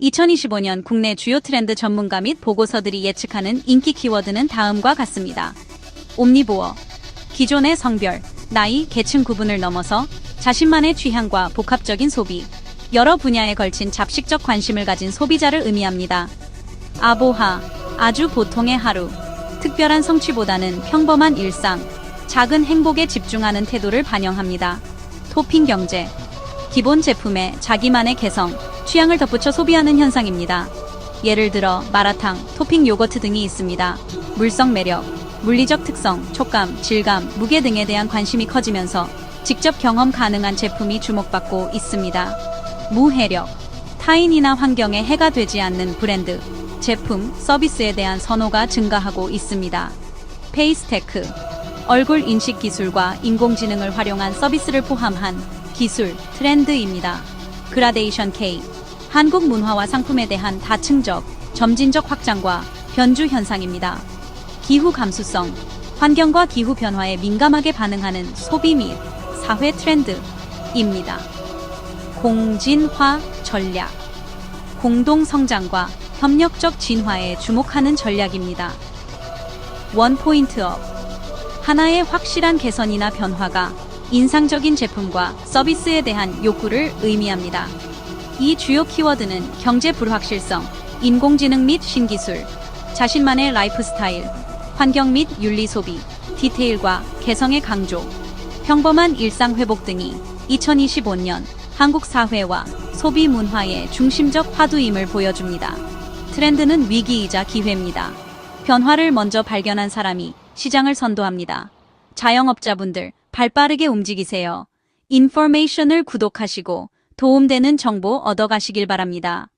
2025년 국내 주요 트렌드 전문가 및 보고서들이 예측하는 인기 키워드는 다음과 같습니다. 옴니보어. 기존의 성별, 나이, 계층 구분을 넘어서 자신만의 취향과 복합적인 소비, 여러 분야에 걸친 잡식적 관심을 가진 소비자를 의미합니다. 아보하. 아주 보통의 하루. 특별한 성취보다는 평범한 일상, 작은 행복에 집중하는 태도를 반영합니다. 토핑 경제. 기본 제품에 자기만의 개성, 취향을 덧붙여 소비하는 현상입니다. 예를 들어 마라탕, 토핑 요거트 등이 있습니다. 물성 매력, 물리적 특성, 촉감, 질감, 무게 등에 대한 관심이 커지면서 직접 경험 가능한 제품이 주목받고 있습니다. 무해력, 타인이나 환경에 해가 되지 않는 브랜드, 제품, 서비스에 대한 선호가 증가하고 있습니다. 페이스테크, 얼굴 인식 기술과 인공지능을 활용한 서비스를 포함한 기술, 트렌드입니다. 그라데이션 K, 한국 문화와 상품에 대한 다층적, 점진적 확장과 변주 현상입니다. 기후 감수성, 환경과 기후 변화에 민감하게 반응하는 소비 및 사회 트렌드입니다. 공진화 전략, 공동 성장과 협력적 진화에 주목하는 전략입니다. 원 포인트업, 하나의 확실한 개선이나 변화가 인상적인 제품과 서비스에 대한 욕구를 의미합니다. 이 주요 키워드는 경제 불확실성, 인공지능 및 신기술, 자신만의 라이프 스타일, 환경 및 윤리 소비, 디테일과 개성의 강조, 평범한 일상 회복 등이 2025년 한국 사회와 소비 문화의 중심적 화두임을 보여줍니다. 트렌드는 위기이자 기회입니다. 변화를 먼저 발견한 사람이 시장을 선도합니다. 자영업자분들 발빠르게 움직이세요. 인포메이션을 구독하시고 도움되는 정보 얻어가시길 바랍니다.